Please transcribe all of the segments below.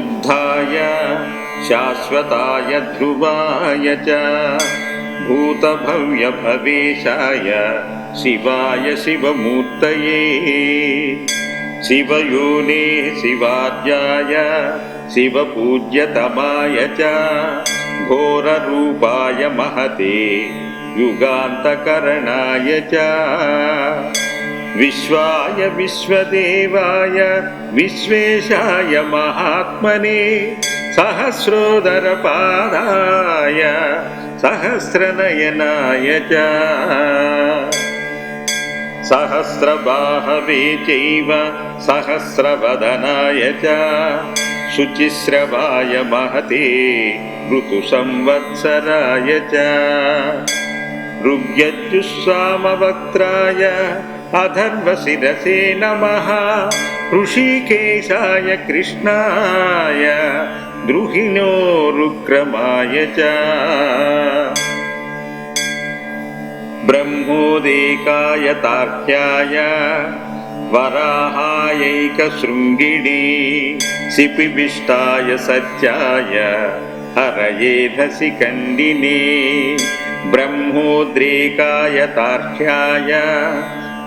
शुद्धाय शाश्वताय ध्रुवाय च भूतभव्यभवेशाय शिवाय शिवमूर्तये शिवयोने शिवाद्याय शिवपूज्यतमाय च घोररूपाय महते युगान्तकरणाय च विश्वाय विश्वदेवाय विश्वेशाय महात्मने सहस्रोदरपादाय सहस्रनयनाय च सहस्रबाहवे चैव सहस्रवदनाय च शुचिश्रवाय महते ऋतुसंवत्सराय च ऋग्यजुस्वामवक्त्राय अधर्वशिरसे नमः। ऋषिकेशाय कृष्णाय द्रुहिणोरुक्रमाय च। ब्रह्मोदेकाय तार्क्याय वराहायैकशृङ्गिणी शिपिविष्टाय सत्याय हरयेधसि कण्डिने ब्रह्मोद्रेकाय तार्क्याय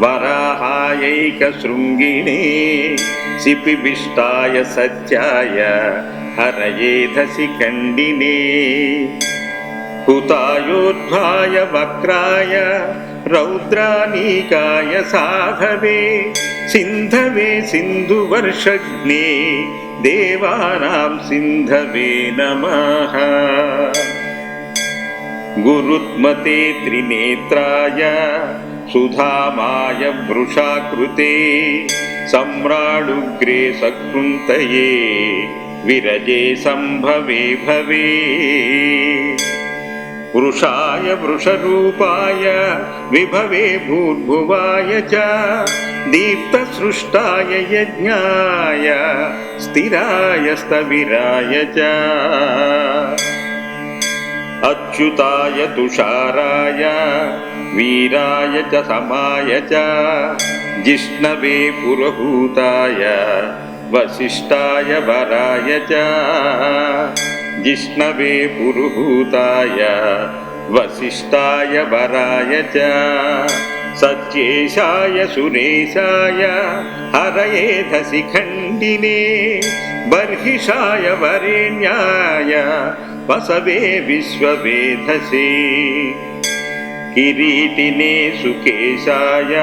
वराहायैकशृङ्गिणे शिपिविष्टाय सत्याय हरयेधसि कण्डिने हुतायोद्धाय वक्राय रौद्रानीकाय साधवे सिन्धवे सिन्धुवर्षग्ने देवानां सिन्धवे नमः गुरुत्मते त्रिनेत्राय सुधामाय वृषाकृते सम्राडुग्रे सकृन्तये विरजे सम्भवे भवे। वृषाय वृषरूपाय विभवे भूर्भुवाय च दीप्तसृष्टाय यज्ञाय स्थिराय स्थविराय च। अच्युताय तुषाराय वीराय च समाय च जिष्णवे पुरहूताय वसिष्ठाय वराय च जिष्णवे पुरुहूताय वसिष्ठाय वराय च सत्येशाय सुरेशाय हरयेधसि खण्डिने बर्हिषाय वरेण्याय वसवे विश्ववेधसे किरीटिने सुकेशाय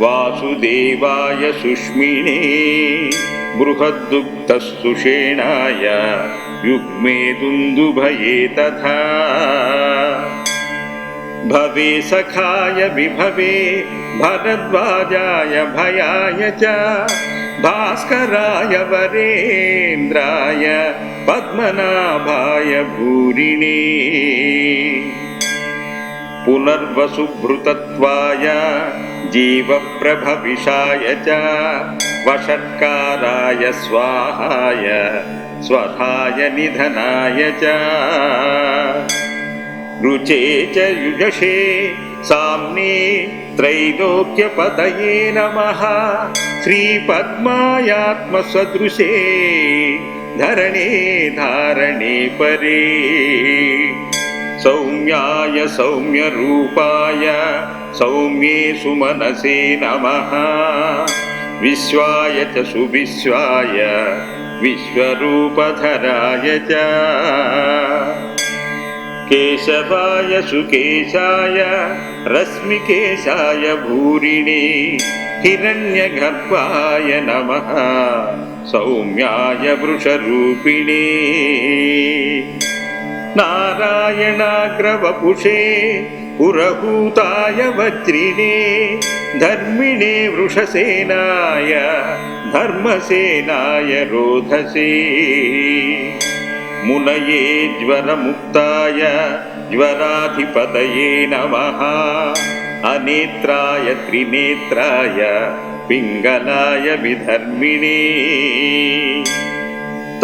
वासुदेवाय सुष्मिणे बृहद्दुग्धस्तुषेणाय युग्मे दुन्दुभये तथा। भवे सखाय विभवे भरद्वाजाय भयाय च भास्कराय वरेन्द्राय पद्मनाभाय भूरिणे पुनर्वसुभृतत्वाय जीवप्रभविषाय च वषट्काराय स्वाहाय स्वधाय निधनाय च। रुचे च युजषे साम्ने त्रैलोक्यपतये नमः। श्रीपद्मायात्मसदृशे धरणे धारणे परे सौम्याय सौम्यरूपाय सौम्ये सुमनसे नमः। विश्वाय च सुविश्वाय विश्वरूपधराय च। केशवाय सुकेशाय रश्मिकेशाय भूरिणे हिरण्यगर्भाय नमः। सौम्याय वृषरूपिणे नारायणाग्रवपुषे पुरहूताय वज्रिणे धर्मिणे वृषसेनाय धर्मसेनाय रोधसे। मुनये ज्वरमुक्ताय ज्वराधिपतये नमः। अनेत्राय त्रिनेत्राय पिङ्गलाय विधर्मिणे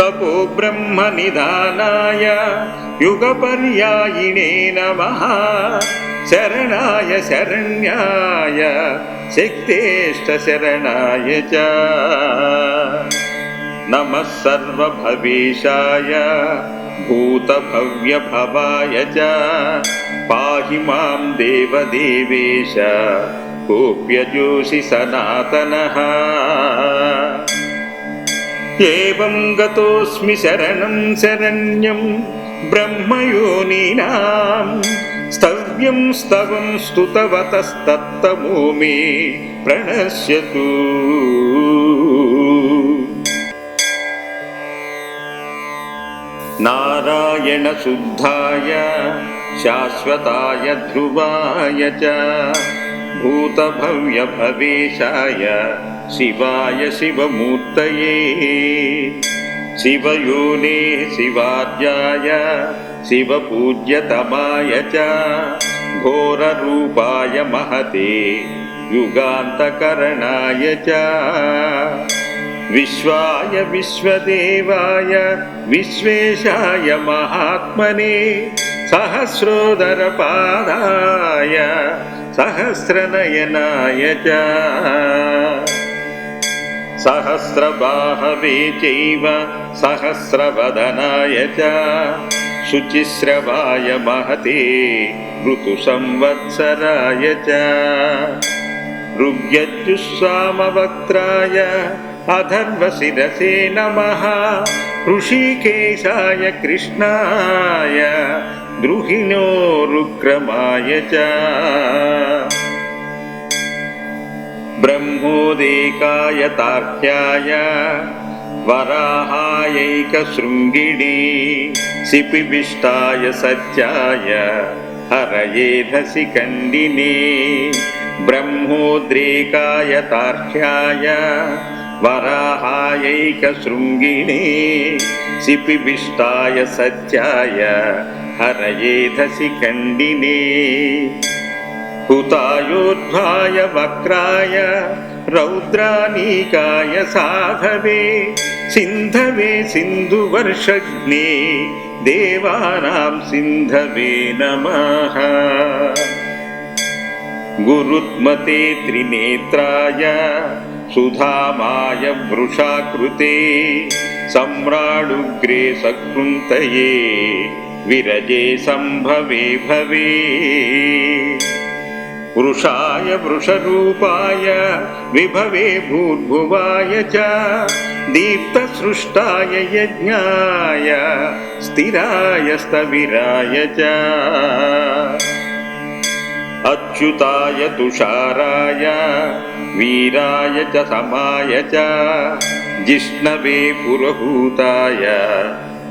तपो ब्रह्मनिधानाय युगपर्यायिणे नमः। शरणाय शरण्याय शक्तेष्टशरणाय च। नमः सर्वभवेशाय भूतभव्यभवाय च। पाहि मां देवदेवेश कोऽप्यजोषि सनातनः एवं गतोऽस्मि शरणं शरण्यं ब्रह्मयोनीनां। स्तव्यं स्तवं स्तुतवतस्तत्तमो मे प्रणश्यतु नारायणशुद्धाय शाश्वताय ध्रुवाय च भूतभव्यभवेशाय शिवाय शिवमूर्तये शिवयोनेः शिवार्याय शिवपूज्यतमाय च घोररूपाय महते युगान्तकरणाय च। विश्वाय विश्वदेवाय विश्वेशाय महात्मने सहस्रोदरपादाय सहस्रनयनाय च सहस्रबाहवे चैव सहस्रवदनाय च शुचिश्रवाय महते ऋतुसंवत्सराय च ऋग्यजुस्वामवक्त्राय अधर्वशिरसे नमः ऋषिकेशाय कृष्णाय द्रुहिणोरुक्रमाय च ब्रह्मोदेकाय तार्क्याय वराहायैकशृङ्गिणी सिपिविष्टाय सत्याय हरयेधसि कण्डिने ब्रह्मोद्रेकाय तार्क्याय वराहायैकशृङ्गिणे सिपिविष्टाय सत्याय हरयेधसि कण्डिने हुतायोद्धाय वक्राय रौद्रानीकाय साधवे सिन्धवे सिन्धुवर्षग्ने देवानां सिन्धवे नमः। गुरुत्मते त्रिनेत्राय सुधामाय वृषाकृते सम्राडुग्रे सकृन्तये विरजे सम्भवे भवे वृषाय वृषरूपाय विभवे भूर्भुवाय च दीप्तसृष्टाय यज्ञाय स्थिराय स्तविराय च। अच्युताय तुषाराय वीराय च समाय च जिष्णवे पुरहूताय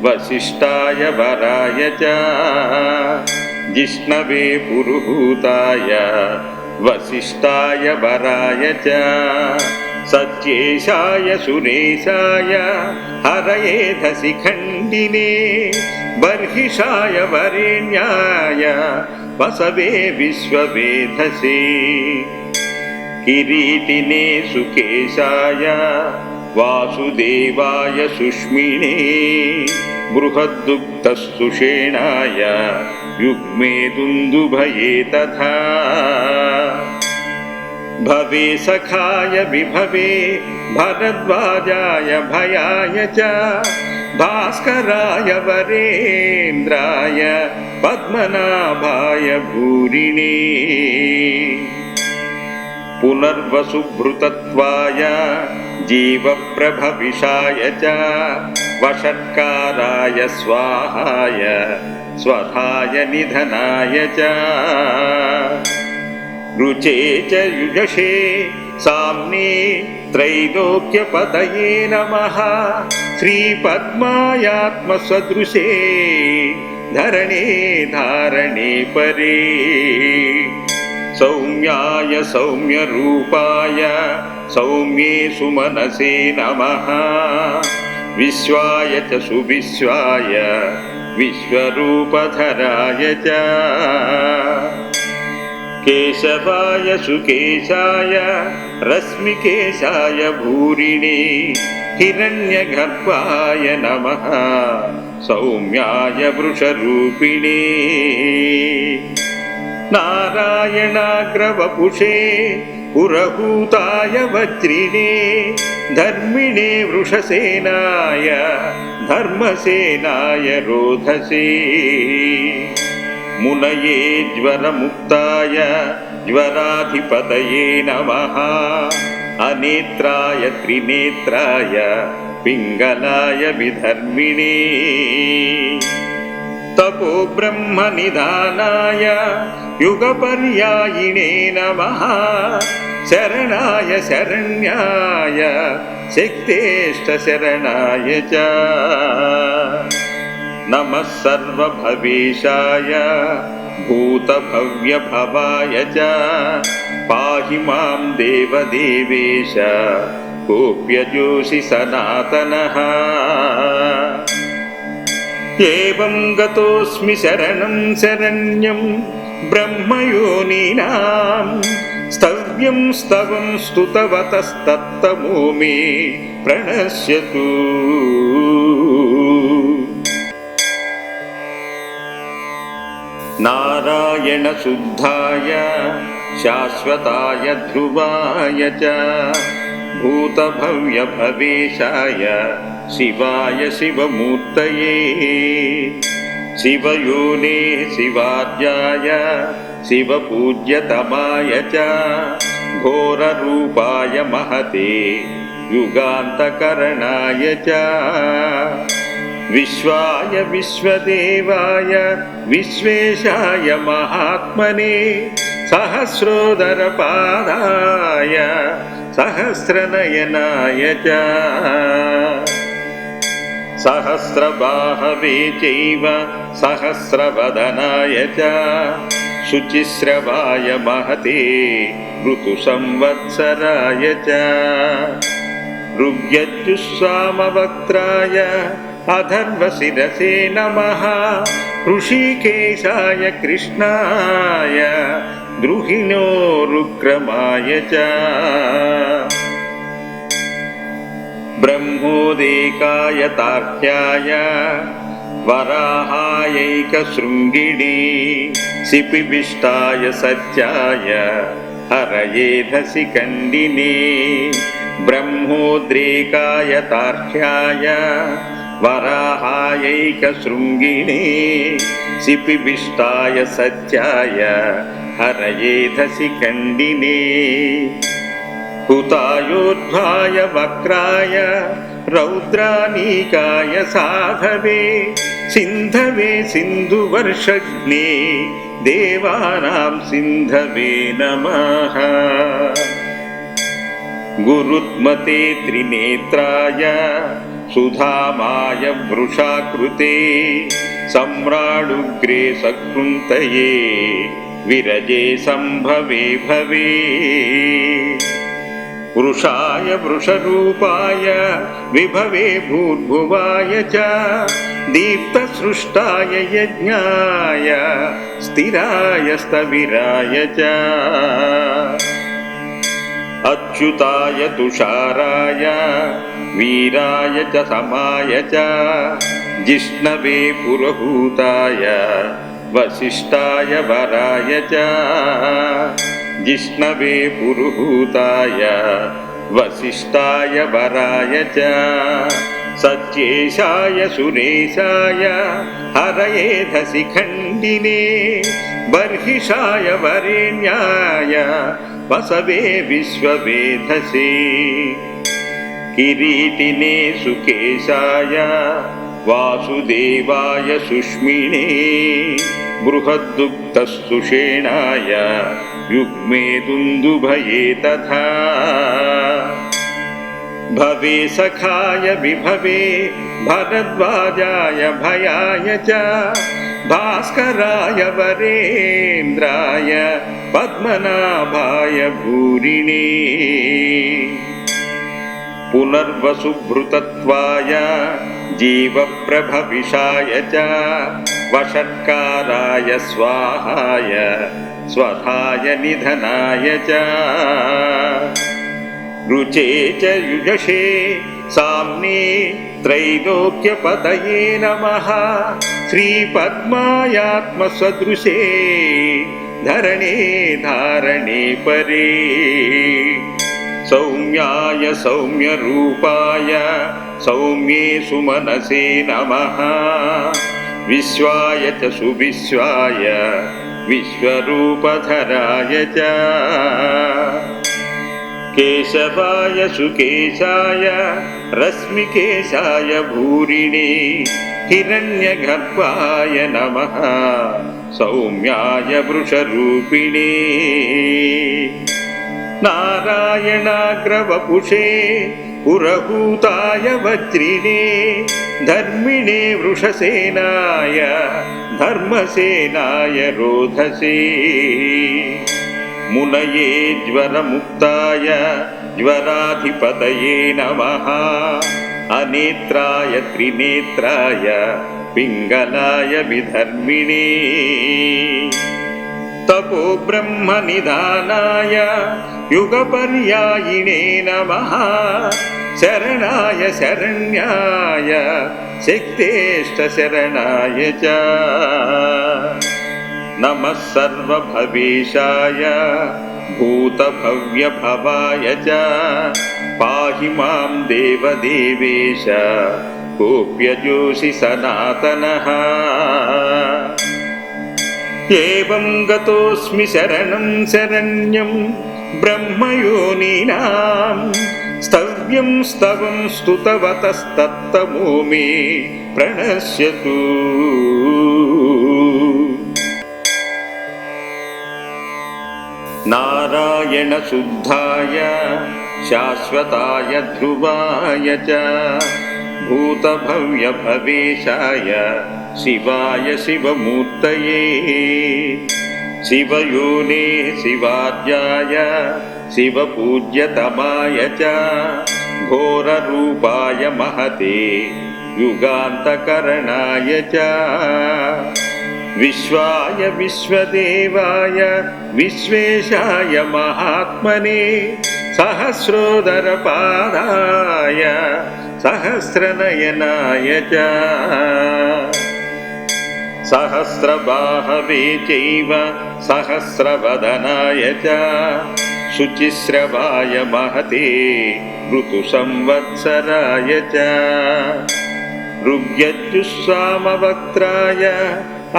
वसिष्ठाय वराय च जिष्णवे पुरुहूताय वसिष्ठाय वराय च सत्येशाय सुरेशाय हरयेधसि खण्डिने बर्हिषाय वरेण्याय वसवे विश्ववेधसे किरीटिने सुकेशाय वासुदेवाय सुष्मिणे बृहद्दुग्धस्तुषेणाय युग्मे दुन्दुभये तथा। भवे सखाय विभवे भरद्वाजाय भयाय च। भास्कराय वरेन्द्राय पद्मनाभाय भूरिणे। पुनर्वसुभृतत्वाय जीवप्रभविषाय च। वषट्काराय स्वाहाय स्वधाय निधनाय च। रुचे च युजषे साम्ने त्रैलोक्यपतये नमः। श्रीपद्मायात्मसदृशे धरणे धारणे परे। सौम्याय सौम्यरूपाय सौम्ये सुमनसे नमः। विश्वाय च सुविश्वाय विश्वरूपधराय च। केशवाय सुकेशाय रश्मिकेशाय भूरिणे हिरण्यगर्भाय नमः। सौम्याय वृषरूपिणे नारायणाग्रवपुषे पुरहूताय वज्रिणे धर्मिणे वृषसेनाय धर्मसेनाय रोधसे। मुनये ज्वरमुक्ताय ज्वराधिपतये नमः। अनेत्राय त्रिनेत्राय पिङ्गलाय विधर्मिणे तपो ब्रह्मनिधानाय युगपर्यायिणे नमः। शरणाय शरण्याय शक्तेष्टशरणाय च। नमः सर्वभवेशाय भूतभव्यभवाय च। पाहि मां देवदेवेश कोऽप्यजोषि सनातनः एवं गतोऽस्मि शरणं शरण्यं ब्रह्मयोनीनां। स्तव्यं स्तवं स्तुतवतस्तत्तमो मे प्रणश्यतु नारायणशुद्धाय शाश्वताय ध्रुवाय च भूतभव्यभवेशाय शिवाय शिवमूर्तये, शिवयोने शिवार्याय शिवपूज्यतमाय च, घोररूपाय महते, युगान्तकरणाय च। विश्वाय विश्वदेवाय, विश्वेशाय महात्मने, सहस्रोदरपादाय, सहस्रनयनाय च। सहस्रबाहवे चैव सहस्रवदनाय च शुचिश्रवाय महते ऋतुसंवत्सराय च ऋग्यजुस्वामवक्त्राय अधर्वशिरसे नमः ऋषिकेशाय कृष्णाय द्रुहिणोरुक्रमाय च ब्रह्मोदेकाय तार्क्याय वराहायैकशृङ्गिणी सिपिविष्टाय सत्याय हरयेधसि कण्डिने ब्रह्मोद्रेकाय तार्क्याय वराहायैकशृङ्गिणे सिपिविष्टाय सत्याय हरयेधसि कण्डिने हुतायोद्धाय वक्राय रौद्रानीकाय साधवे सिन्धवे सिन्धुवर्षग्ने देवानां सिन्धवे नमः। गुरुत्मते त्रिनेत्राय सुधामाय वृषाकृते सम्राडुग्रे सकृन्तये विरजे सम्भवे भवे वृषाय वृषरूपाय विभवे भूर्भुवाय च दीप्तसृष्टाय यज्ञाय स्थिराय स्थविराय च। अच्युताय तुषाराय वीराय च समाय च जिष्णवे पुरहूताय वसिष्ठाय वराय च जिष्णवे पुरुहूताय वसिष्ठाय वराय च सच्चेशाय सुरेशाय हरयेधसि खण्डिने बर्हिषाय वरेण्याय वसवे विश्ववेधसे किरीटिने सुकेशाय वासुदेवाय सुष्मिणे बृहद्दुग्धस्तुषेणाय युग्मे दुन्दुभये तथा। भवे सखाय विभवे भरद्वाजाय भयाय च। भास्कराय वरेन्द्राय पद्मनाभाय भूरिणे। पुनर्वसुभृतत्वाय जीवप्रभविषाय च। वषट्काराय स्वाहाय स्वधाय निधनाय च। रुचे च युजषे साम्ने त्रैलोक्यपतये नमः। श्रीपद्मायात्मसदृशे धरणे धारणे परे। सौम्याय सौम्यरूपाय सौम्ये सुमनसे नमः। विश्वाय च सुविश्वाय विश्वरूपधराय च। केशवाय सुकेशाय रश्मिकेशाय भूरिणे हिरण्यगर्भाय नमः। सौम्याय वृषरूपिणे। नारायणाग्रवपुषे पुरहूताय वज्रिणे धर्मिणे वृषसेनाय धर्मसेनाय रोधसे। मुनये ज्वरमुक्ताय ज्वराधिपतये नमः। अनेत्राय त्रिनेत्राय पिङ्गलाय विधर्मिणे। तपो ब्रह्मनिधानाय युगपर्यायिणे नमः। शरणाय शरण्याय शक्तेष्टशरणाय च। नमः सर्वभवेशाय भूतभव्यभवाय च। पाहि मां देवदेवेश कोऽप्यजोषि सनातनः। एवं गतोऽस्मि शरणं शरण्यं ब्रह्मयोनीनां स्तव्यं स्तवं स्तुतवतस्तत्तमो मे प्रणश्यतु। नारायणशुद्धाय शाश्वताय ध्रुवाय च भूतभव्यभवेशाय शिवाय शिवमूर्तये शिवयोने शिवार्याय शिवपूज्यतमाय च घोररूपाय महते युगान्तकरणाय च विश्वाय विश्वदेवाय विश्वेशाय महात्मने सहस्रोदरपादाय सहस्रनयनाय च सहस्रबाहवे चैव सहस्रवदनाय च शुचिश्रवाय महते ऋतुसंवत्सराय च ऋग्यजुस्वामवक्त्राय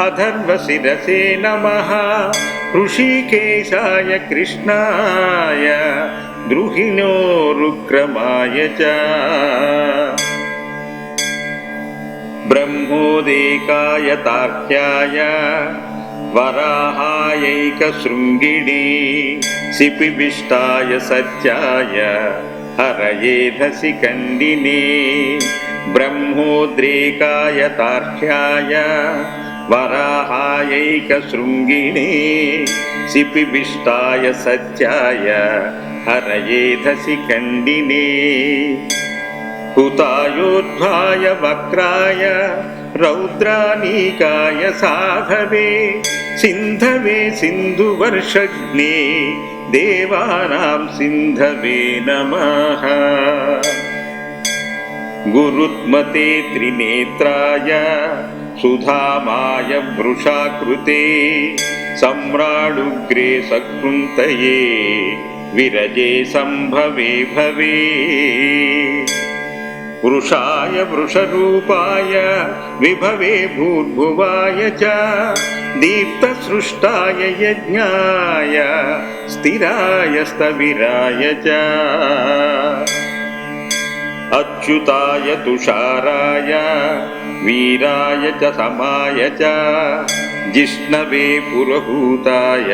अधर्वशिरसे नमः ऋषिकेशाय कृष्णाय द्रुहिणो रुक्रमाय च ब्रह्मोदेकाय तार्क्याय वराहायैकशृङ्गिणे शिपिविष्टाय सत्याय हरयेधसि कण्डिने ब्रह्मोद्रेकाय तार्क्याय वराहायैकशृङ्गिणे शिपिविष्टाय सत्याय हरयेधसि कण्डिने हुतायोद्धाय वक्राय रौद्रानीकाय साधवे सिन्धवे सिन्धुवर्षग्ने देवानां सिन्धवे नमः। गुरुत्मते त्रिनेत्राय सुधामाय वृषाकृते सम्राडुग्रे सकृन्तये विरजे सम्भवे भवे वृषाय वृषरूपाय विभवे भूर्भुवाय च दीप्तसृष्टाय यज्ञाय स्थिराय स्थविराय च। अच्युताय तुषाराय वीराय च समाय च जिष्णवे पुरहूताय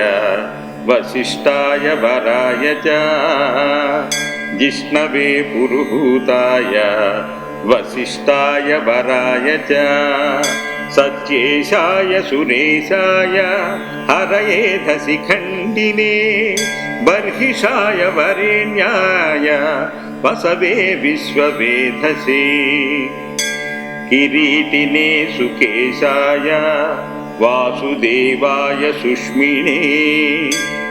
वसिष्ठाय वराय च जिष्णवे पुरुहूताय वसिष्ठाय वराय च सत्येशाय सुरेशाय हरयेधसि खण्डिने बर्हिषाय वरेण्याय वसवे विश्ववेधसे किरीटिने सुकेशाय वासुदेवाय सुष्मिणे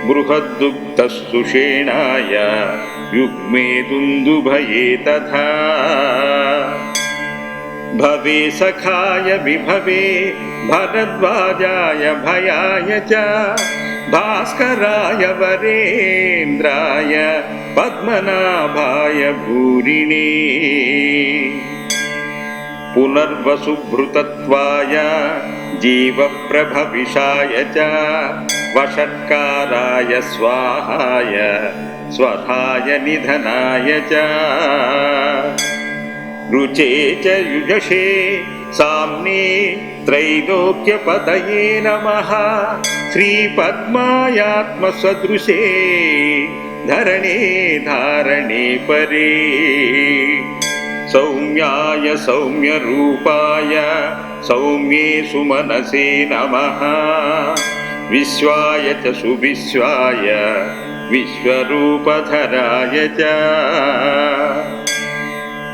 बृहद्दुग्धस्तुषेणाय युग्मे दुन्दुभये तथा। भवे सखाय विभवे भरद्वाजाय भयाय च। भास्कराय वरेन्द्राय पद्मनाभाय भूरिणे। पुनर्वसुभृतत्वाय जीवप्रभविषाय च। वषट्काराय स्वाहाय स्वधाय निधनाय च। रुचे च युजषे साम्ने त्रैलोक्यपतये नमः। श्रीपद्मायात्मसदृशे धरणे धारणे परे। सौम्याय सौम्यरूपाय सौम्ये सुमनसे नमः। विश्वाय च सुविश्वाय विश्वरूपधराय च।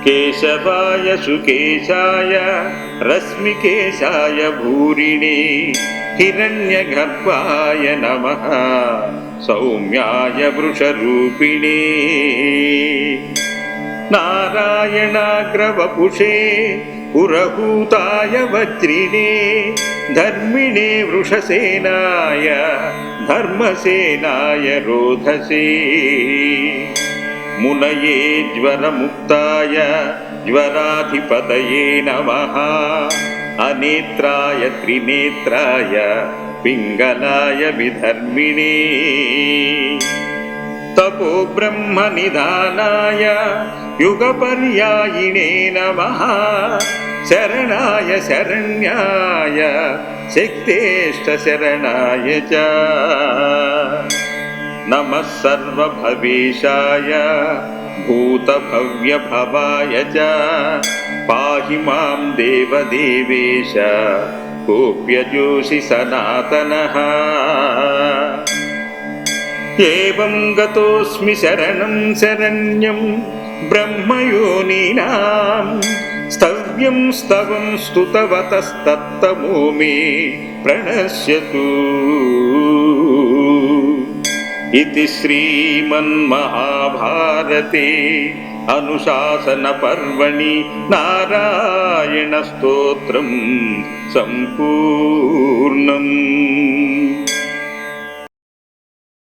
केशवाय सुकेशाय रश्मिकेशाय भूरिणे हिरण्यगर्भाय नमः। सौम्याय वृषरूपिणे। नारायणाग्रवपुषे पुरहूताय वज्रिणे धर्मिणे वृषसेनाय धर्मसेनाय रोधसे। मुनये ज्वरमुक्ताय ज्वराधिपतये नमः। अनेत्राय त्रिनेत्राय पिङ्गलाय विधर्मिणे तपो ब्रह्मनिधानाय युगपर्यायिणे नमः। शरणाय शरण्याय शक्तेष्टशरणाय च। नमः सर्वभवेशाय भूतभव्यभवाय च। पाहि मां देवदेवेश कोऽप्यजोषि सनातनः एवं गतोऽस्मि शरणं शरण्यं ब्रह्मयोनीनां स्तव्यं स्तवं स्तुतवतस्तत्तमो मे प्रणश्यतु इति श्रीमन्महाभारते अनुशासनपर्वणि नारायणस्तोत्रं सम्पूर्णम्